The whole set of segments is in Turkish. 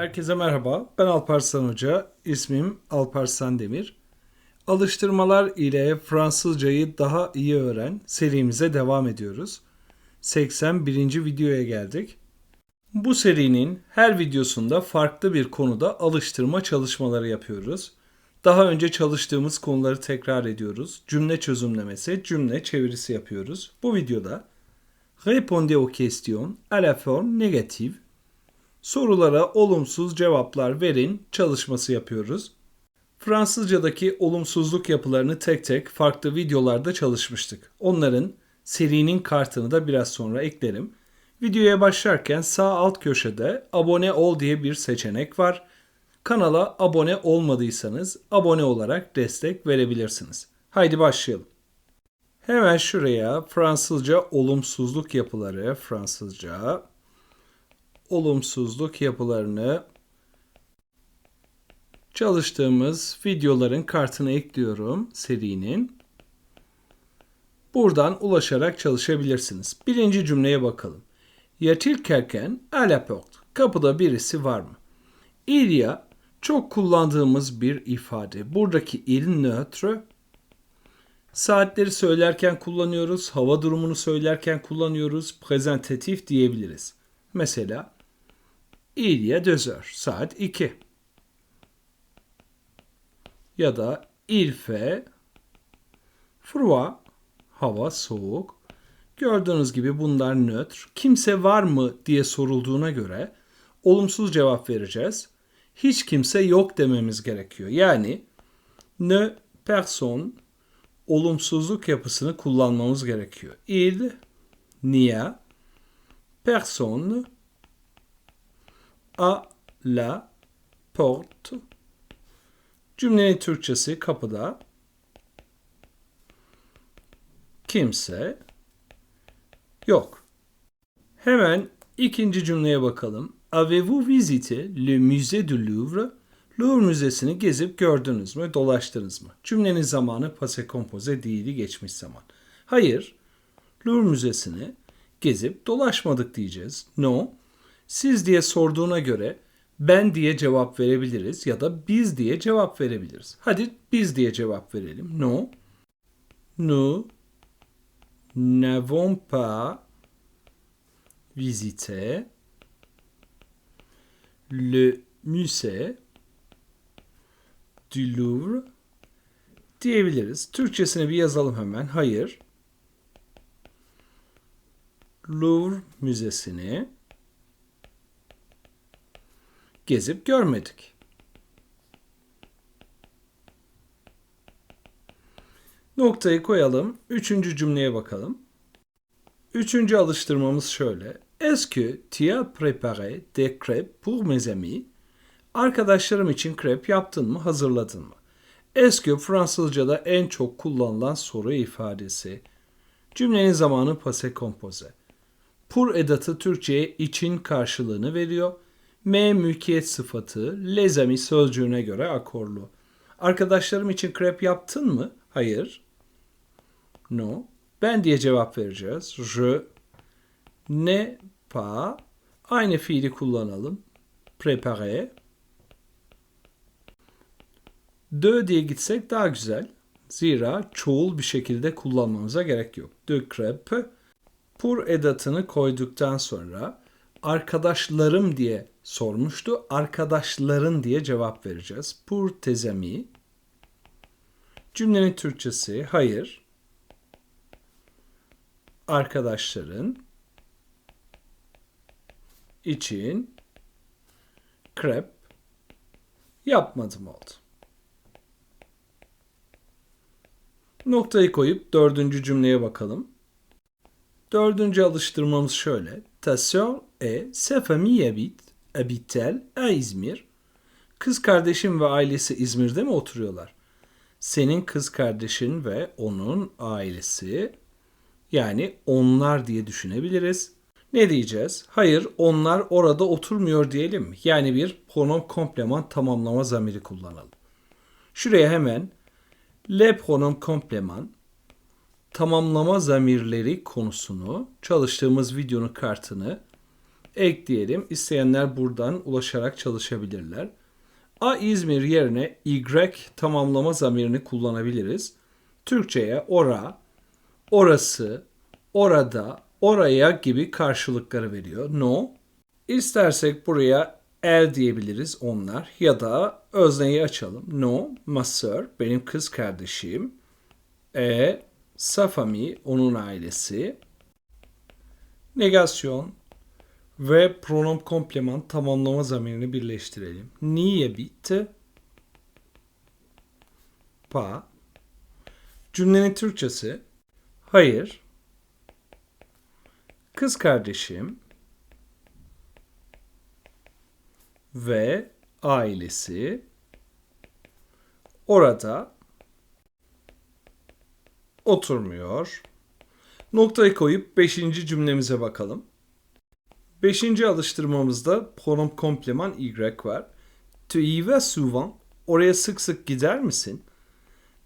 Herkese merhaba. Ben Alparslan Hoca. İsmim Alparslan Demir. Alıştırmalar ile Fransızcayı daha iyi öğren serimize devam ediyoruz. 81. videoya geldik. Bu serinin her videosunda farklı bir konuda alıştırma çalışmaları yapıyoruz. Daha önce çalıştığımız konuları tekrar ediyoruz. Cümle çözümlemesi, cümle çevirisi yapıyoruz. Bu videoda Répondez aux questions à la forme négative sorulara olumsuz cevaplar verin çalışması yapıyoruz. Fransızcadaki olumsuzluk yapılarını tek tek farklı videolarda çalışmıştık. Onların serinin kartını da biraz sonra eklerim. Videoya başlarken sağ alt köşede abone ol diye bir seçenek var. Kanala abone olmadıysanız abone olarak destek verebilirsiniz. Haydi başlayalım. Hemen şuraya Fransızca olumsuzluk yapıları, Fransızca olumsuzluk yapılarını çalıştığımız videoların kartına ekliyorum serinin. Buradan ulaşarak çalışabilirsiniz. Birinci cümleye bakalım. Yatil kelken à la porte. Kapıda birisi var mı? Il y a çok kullandığımız bir ifade. Buradaki il nötre saatleri söylerken kullanıyoruz, hava durumunu söylerken kullanıyoruz, prezentatif diyebiliriz. Mesela il y saat 2. Ya da il fait hava soğuk. Gördüğünüz gibi bunlar nötr. Kimse var mı diye sorulduğuna göre olumsuz cevap vereceğiz. Hiç kimse yok dememiz gerekiyor. Yani ne person olumsuzluk yapısını kullanmamız gerekiyor. Il n'y a personne à la porte. Cümlenin Türkçesi kapıda. Kimse yok. Hemen ikinci cümleye bakalım. Avez-vous visité le musée du Louvre? Louvre Müzesi'ni gezip gördünüz mü, dolaştınız mı? Cümlenin zamanı passé composé değili geçmiş zaman. Hayır, Louvre Müzesi'ni gezip dolaşmadık diyeceğiz. No, siz diye sorduğuna göre ben diye cevap verebiliriz ya da biz diye cevap verebiliriz. Hadi biz diye cevap verelim. No, nous n'avons pas visité le musée du Louvre diyebiliriz. Türkçesini bir yazalım hemen. Hayır. Louvre Müzesi'ni gezip görmedik. Noktayı koyalım. Üçüncü cümleye bakalım. Üçüncü alıştırmamız şöyle. Est-ce que tu as préparé des crêpes pour mes amis? Arkadaşlarım için krep yaptın mı, hazırladın mı? Est-ce que Fransızca'da en çok kullanılan soru ifadesi. Cümlenin zamanı passé composé. Pour edatı Türkçe'ye için karşılığını veriyor. M mülkiyet sıfatı, les amis sözcüğüne göre akorlu. Arkadaşlarım için krep yaptın mı? Hayır. No. Ben diye cevap vereceğiz. Je ne pas. Aynı fiili kullanalım. Préparer. De diye gitsek daha güzel. Zira çoğul bir şekilde kullanmamıza gerek yok. De crêpe. Pour edatını koyduktan sonra arkadaşlarım diye sormuştu. Arkadaşların diye cevap vereceğiz. Pour tes amis. Cümlenin Türkçesi hayır. Arkadaşların için krep yapmadım oldu. Noktayı koyup dördüncü cümleye bakalım. Dördüncü alıştırmamız şöyle. Ta et sa famille habite, habite-t-elle à İzmir? Kız kardeşim ve ailesi İzmir'de mi oturuyorlar? Senin kız kardeşin ve onun ailesi yani onlar diye düşünebiliriz. Ne diyeceğiz? Hayır onlar orada oturmuyor diyelim? Yani bir pronom kompleman tamamlama zamiri kullanalım. Şuraya hemen le pronom kompleman tamamlama zamirleri konusunu çalıştığımız videonun kartını ekleyelim. İsteyenler buradan ulaşarak çalışabilirler. A İzmir yerine Y tamamlama zamirini kullanabiliriz. Türkçe'ye ora, orası, orada, oraya gibi karşılıkları veriyor. No. İstersek buraya el diyebiliriz onlar ya da özneyi açalım. No, ma sœur, benim kız kardeşim. E, sa famille, onun ailesi. Negasyon ve pronom komplement tamamlama zamirini birleştirelim. N'y habite pas. Cümlenin Türkçesi hayır. Kız kardeşim ve ailesi orada oturmuyor. Noktayı koyup 5. cümlemize bakalım. 5. alıştırmamızda pronom kompleman y var. Tu y vas souvent? Oraya sık sık gider misin?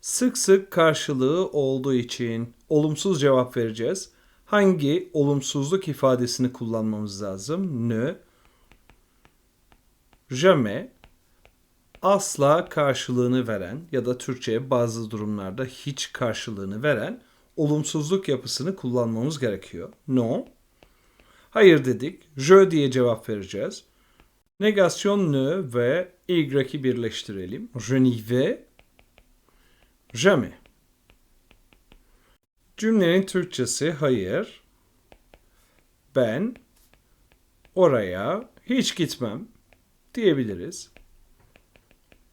Sık sık karşılığı olduğu için olumsuz cevap vereceğiz. Hangi olumsuzluk ifadesini kullanmamız lazım? Ne, jamais, asla karşılığını veren ya da Türkçe'ye bazı durumlarda hiç karşılığını veren olumsuzluk yapısını kullanmamız gerekiyor. No. Hayır dedik. Je diye cevap vereceğiz. Negasyon ne ve y'yi birleştirelim. Je n'y vais jamais. Cümlenin Türkçesi hayır. Ben oraya hiç gitmem diyebiliriz.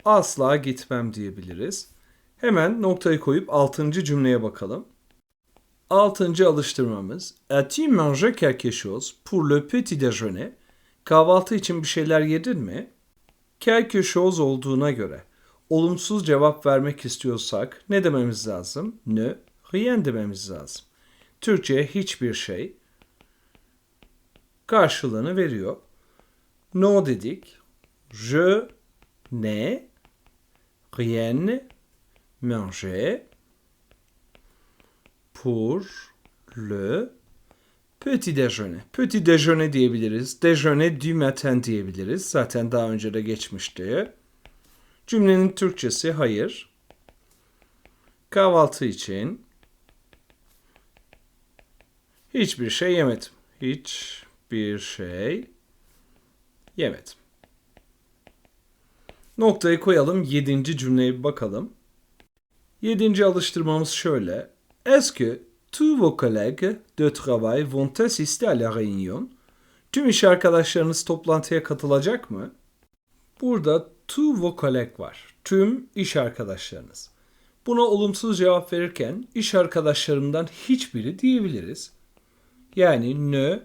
Asla gitmem diyebiliriz. Hemen noktayı koyup 6. cümleye bakalım. 6. alıştırmamız As-tu mangé quelque chose pour le petit déjeuner? Kahvaltı için bir şeyler yedin mi? Quelque chose olduğuna göre olumsuz cevap vermek istiyorsak ne dememiz lazım? Ne, rien dememiz lazım. Türkçe'ye hiçbir şey karşılığını veriyor. No dedik. Je n'ai rien mangé pour le petit déjeuner. Petit déjeuner diyebiliriz. Déjeuner du matin diyebiliriz. Zaten daha önce de geçmişti. Cümlenin Türkçesi hayır. Kahvaltı için hiçbir şey yemedim. Hiçbir şey yemedim. Noktayı koyalım. Yedinci cümleye bir bakalım. Yedinci alıştırmamız şöyle. Est-ce que tous vos collègues de travail vont assister à la réunion? Tüm iş arkadaşlarınız toplantıya katılacak mı? Burada tous vos collègues var. Tüm iş arkadaşlarınız. Buna olumsuz cevap verirken iş arkadaşlarımdan hiçbiri diyebiliriz. Yani ne,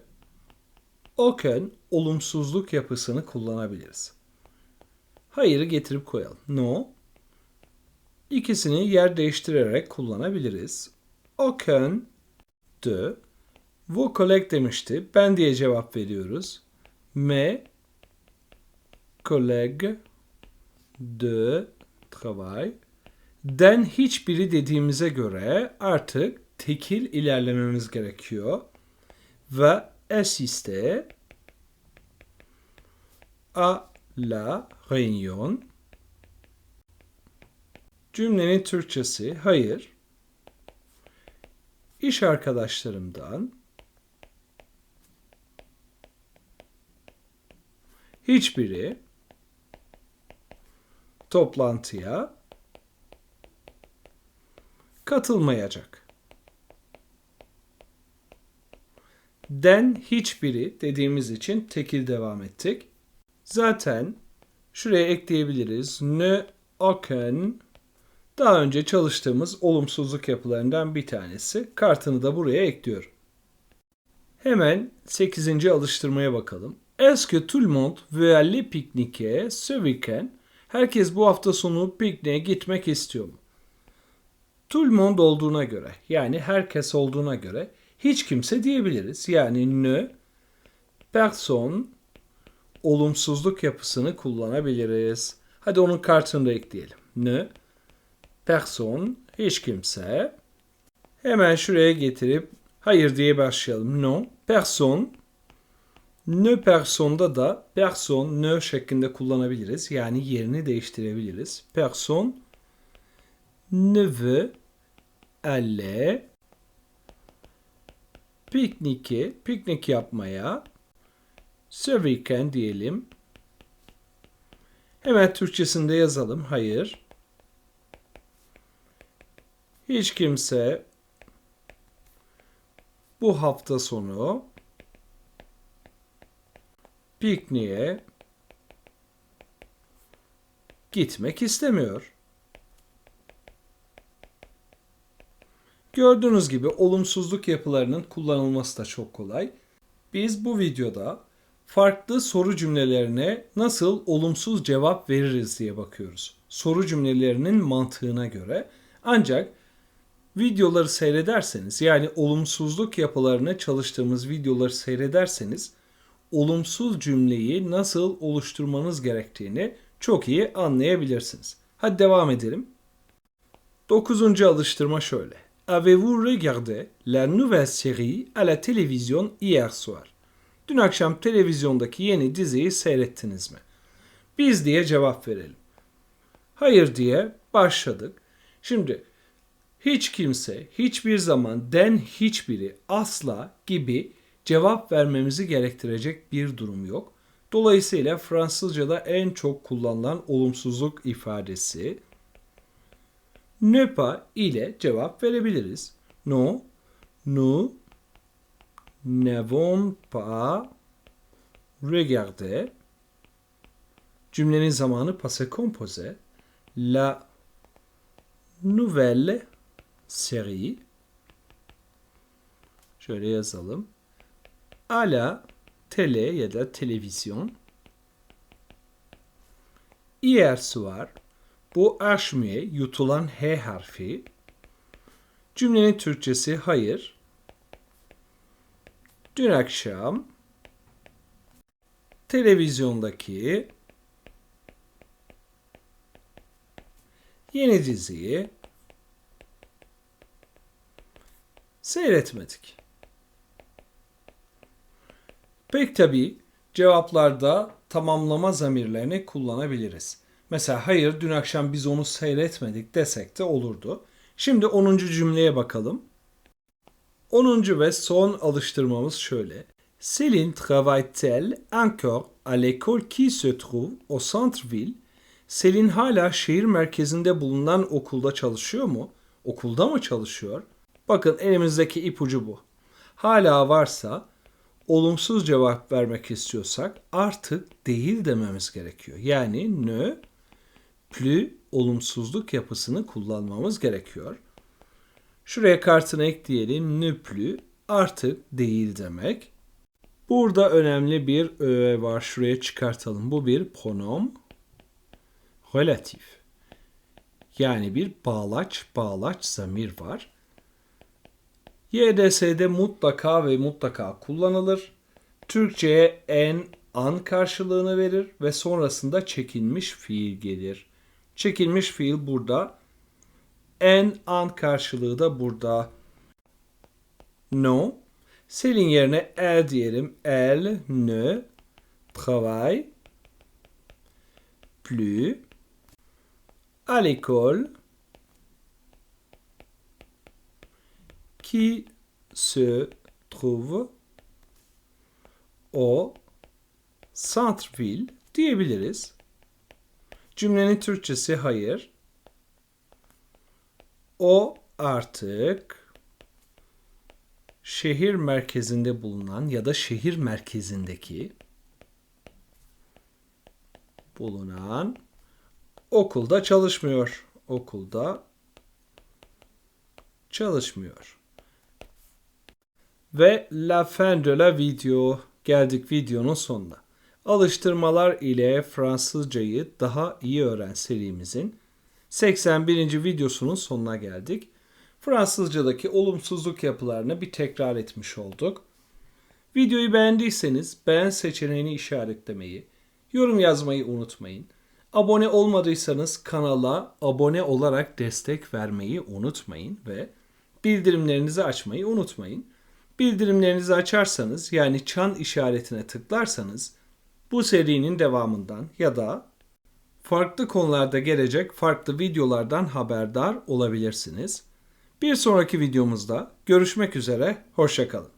aucun olumsuzluk yapısını kullanabiliriz. Hayır'ı getirip koyalım. No. İkisini yer değiştirerek kullanabiliriz. Aucun de vos collègues demişti. Ben diye cevap veriyoruz. Mes collègues de travail den hiçbiri dediğimize göre artık tekil ilerlememiz gerekiyor. Ve assister à la réunion. Cümlenin Türkçesi hayır. İş arkadaşlarımdan hiçbiri toplantıya katılmayacak. Den hiçbiri dediğimiz için tekil devam ettik. Zaten şuraya ekleyebiliriz. Ne aucun daha önce çalıştığımız olumsuzluk yapılarından bir tanesi. Kartını da buraya ekliyorum. Hemen 8. alıştırmaya bakalım. Est-ce que tout le monde? Herkes bu hafta sonu pikniğe gitmek istiyor mu? Tout olduğuna göre yani herkes olduğuna göre hiç kimse diyebiliriz. Yani ne, person, olumsuzluk yapısını kullanabiliriz. Hadi onun kartını da ekleyelim. Ne, person, hiç kimse. Hemen şuraya getirip hayır diye başlayalım. Non, person Ne person'da da person ne şeklinde kullanabiliriz. Yani yerini değiştirebiliriz. Person ne veut aller pikniğe, piknik yapmaya ce diyelim. Hemen Türkçesinde yazalım. Hayır. Hiç kimse bu hafta sonu pikniğe gitmek istemiyor. Gördüğünüz gibi olumsuzluk yapılarının kullanılması da çok kolay. Biz bu videoda farklı soru cümlelerine nasıl olumsuz cevap veririz diye bakıyoruz. Soru cümlelerinin mantığına göre. Ancak videoları seyrederseniz yani olumsuzluk yapılarını çalıştığımız videoları seyrederseniz olumsuz cümleyi nasıl oluşturmanız gerektiğini çok iyi anlayabilirsiniz. Hadi devam edelim. Dokuzuncu alıştırma şöyle. Avez-vous regardé la nouvelle série à la télévision hier soir? Dün akşam televizyondaki yeni diziyi seyrettiniz mi? Biz diye cevap verelim. Hayır diye başladık. Şimdi hiç kimse, hiçbir zaman, den hiçbiri, asla gibi cevap vermemizi gerektirecek bir durum yok. Dolayısıyla Fransızca'da en çok kullanılan olumsuzluk ifadesi ne pas ile cevap verebiliriz. Non, nous n'avons pas regardé. Cümlenin zamanı passé composé. La nouvelle série. Şöyle yazalım. À la télé ya da televizyon. Hier soir. Bu aşmüye yutulan H harfi. Cümlenin Türkçesi hayır. Dün akşam televizyondaki yeni diziyi seyretmedik. Pek tabi cevaplarda tamamlama zamirlerini kullanabiliriz. Mesela hayır dün akşam biz onu seyretmedik desek de olurdu. Şimdi 10. cümleye bakalım. 10. ve son alıştırmamız şöyle. Céline travaille-t-elle encore à l'école qui se trouve au centre-ville? Selin hala şehir merkezinde bulunan okulda çalışıyor mu? Okulda mı çalışıyor? Bakın elimizdeki ipucu bu. Hala varsa olumsuz cevap vermek istiyorsak artık değil dememiz gerekiyor. Yani ne plus olumsuzluk yapısını kullanmamız gerekiyor. Şuraya kartını ekleyelim. Ne plus artık değil demek. Burada önemli bir öğe var. Şuraya çıkartalım. Bu bir pronom relatif. Yani bir bağlaç, bağlaç zamir var. YDS'de mutlaka ve mutlaka kullanılır. Türkçe'ye en, an karşılığını verir ve sonrasında çekilmiş fiil gelir. Çekilmiş fiil burada. En, an karşılığı da burada. No. Selin yerine el diyelim. Elle ne travaille plus à l'école qui se trouve au centre-ville diyebiliriz. Cümlenin Türkçesi hayır. O artık şehir merkezinde bulunan ya da şehir merkezindeki bulunan okulda çalışmıyor. Okulda çalışmıyor. Ve la fin de la video geldik videonun sonuna. Alıştırmalar ile Fransızcayı daha iyi öğren serimizin 81. videosunun sonuna geldik. Fransızcadaki olumsuzluk yapılarını bir tekrar etmiş olduk. Videoyu beğendiyseniz beğen seçeneğini işaretlemeyi, yorum yazmayı unutmayın. Abone olmadıysanız kanala abone olarak destek vermeyi unutmayın ve bildirimlerinizi açmayı unutmayın. Bildirimlerinizi açarsanız yani çan işaretine tıklarsanız bu serinin devamından ya da farklı konularda gelecek farklı videolardan haberdar olabilirsiniz. Bir sonraki videomuzda görüşmek üzere, hoşçakalın.